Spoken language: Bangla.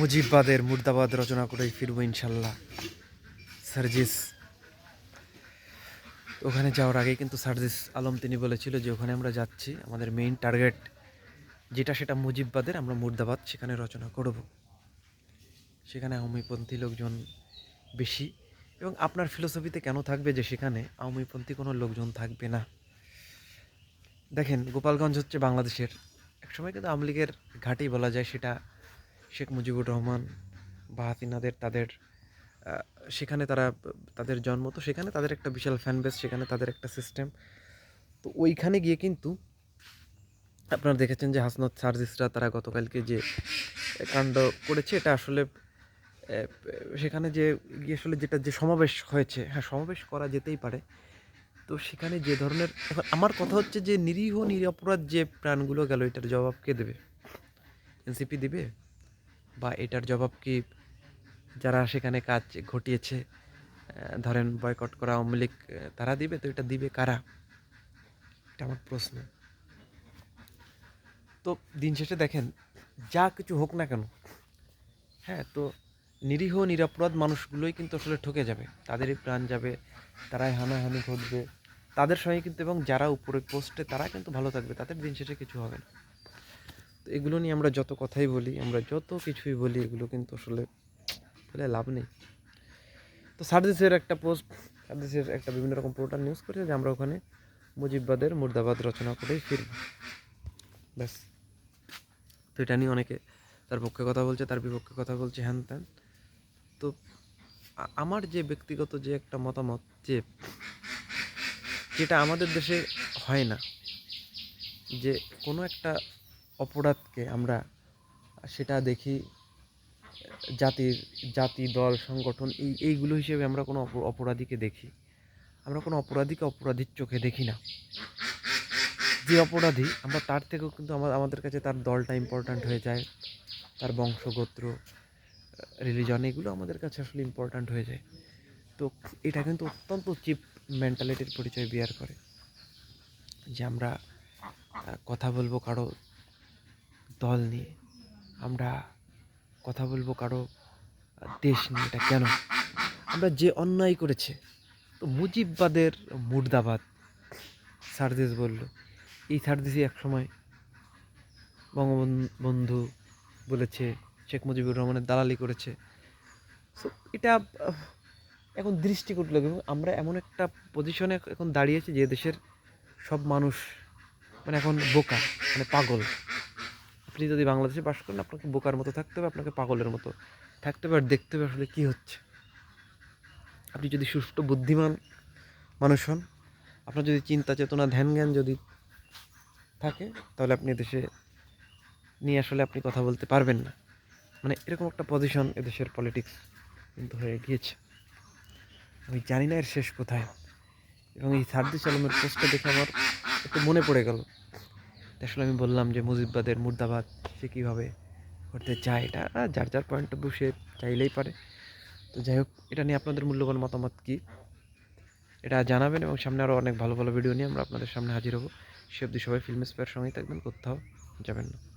মুজিববাদের মুর্দাবাদ রচনা করেই ফিরবো ইনশাল্লাহ। সার্জিস, ওখানে যাওয়ার আগে কিন্তু সার্জিস আলম তিনি বলেছিল যে ওখানে আমরা যাচ্ছি, আমাদের মেইন টার্গেট যেটা সেটা মুজিববাদের, আমরা মুর্দাবাদ সেখানে রচনা করব। সেখানে আওয়ামীপন্থী লোকজন বেশি এবং আপনার ফিলোসফিতে কেন থাকবে যে সেখানে আওয়ামীপন্থী কোনো লোকজন থাকবে না? দেখেন, গোপালগঞ্জ হচ্ছে বাংলাদেশের, একসময় কিন্তু আওয়ামী লীগের ঘাঁটি বলা যায় সেটা শেখ মুজিবুর রহমান বা হাসিনাদের তাদের সেখানে তারা, তাদের জন্ম, তো সেখানে তাদের একটা বিশাল ফ্যান বেস সেখানে তাদের একটা সিস্টেম তো ওইখানে গিয়ে কিন্তু আপনারা দেখেছেন যে হাসনত সার্জিসরা তারা গতকালকে যে কাণ্ড করেছে, এটা আসলে সেখানে যে গিয়ে আসলে যেটা যে সমাবেশ হয়েছে হ্যাঁ সমাবেশ করা যেতেই পারে। তো সেখানে যে ধরনের, এখন আমার কথা হচ্ছে যে নিরীহ, নিরপরাধ যে প্রাণগুলো গেল, এটার জবাব কে দেবে? এনসিপি দিবে? বা এটার জবাব কি যারা সেখানে কাজ ঘটিয়েছে ধরেন বয়কট করা আওয়ামী তারা দিবে? তো এটা দিবে কারা? এটা আমার প্রশ্ন। তো দিন শেষে দেখেন, যা কিছু হোক না কেন হ্যাঁ তো নিরীহ, নিরাপরাধ মানুষগুলোই কিন্তু আসলে ঠকে যাবে। তাদেরই প্রাণ যাবে, তারাই হানাহানি ঘটবে। তাদের সঙ্গে কিন্তু এবং যারা উপরে পোস্টে তারা কিন্তু ভালো থাকবে। তাদের দিন শেষে কিছু হবে না। তো এগুলো নিয়ে আমরা যত কথাই বলি, আমরা যত কিছুই বলি, এগুলো কিন্তু আসলে বলে লাভ নেই। তো সার্জিসের একটা পোস্ট সার্জিসের একটা বিভিন্ন রকম পোর্টাল নিউজ করেছে যে আমরা ওখানে মুজিববাদের মুর্দাবাদ রচনা করেই ফিরব। ব্যাস। তো এটা নিয়ে অনেকে তার পক্ষে কথা বলছে, তার বিপক্ষে কথা বলছে, হ্যান ত্যান। তো আমার যে ব্যক্তিগত যে একটা মতামত যে, যেটা আমাদের দেশে হয় না, যে কোনো একটা অপরাধকে আমরা সেটা দেখি, জাতির, জাতি দল, সংগঠন, এই, এইগুলো হিসেবে আমরা কোনো অপ- অপরাধীকে দেখি। আমরা কোনো অপরাধীকে অপরাধীর চোখে দেখি না। যে অপরাধী, আমরা তার থেকেও কিন্তু আমাদের কাছে তার দলটা ইম্পর্ট্যান্ট হয়ে যায়, তার বংশগোত্র রিলিজন এগুলো আমাদের কাছে আসলে ইম্পর্ট্যান্ট হয়ে যায়। তো এটা কিন্তু অত্যন্ত চিপ মেন্টালিটির পরিচয় বিয়ার করে। যে আমরা কথা বলব কারও দল নিয়ে আমরা কথা বলব কারও দেশ নিয়ে, এটা কেন? আমরা যে অন্যায় করেছে, তো মুজিববাদের মুর্দাবাদ সার্জিস বলল। এই সার্জিসই একসময় বঙ্গবন্ধু বলেছে, শেখ মুজিবুর রহমানের দালালি করেছে। সো এটা এখন দৃষ্টিকোণ লাগে এবং আমরা এমন একটা পজিশনে এখন দাঁড়িয়েছি যে দেশের সব মানুষ মানে এখন বোকা মানে পাগল। আপনি যদি বাংলাদেশে বাস করেন, আপনাকে বোকার মতো থাকতে হবে, আপনাকে পাগলের মতো থাকতে হবে, আর দেখতে হবে আসলে কী হচ্ছে। আপনি যদি সুষ্ঠু বুদ্ধিমান মানুষ হন, আপনার যদি চিন্তা, চেতনা ধ্যান জ্ঞান যদি থাকে, তাহলে আপনি দেশে নিয়ে আসলে আপনি কথা বলতে পারবেন না। মানে এরকম একটা পজিশন এদেশের পলিটিক্স কিন্তু হয়ে গিয়েছে। আমি জানি না এর শেষ কোথায়। এবং এই সার্দিস আলমের পোস্টটা দেখে আমার একটু মনে পড়ে গেল। আসলে আমি বললাম যে মুজিববাদের মুর্দাবাদ সে কীভাবে করতে চায় এটা যার যার পয়েন্ট অফ সে চাইলেই পারে। তো যাই হোক, এটা নিয়ে আপনাদের মূল্যবান মতামত কী? এটা জানাবেন এবং সামনে আরও অনেক ভালো ভালো ভিডিও নিয়ে আমরা আপনাদের সামনে হাজির হব। সে অবধি সবাই ফিল্ম স্পেয়ার সঙ্গেই থাকবেন, কোথাও যাবেন না।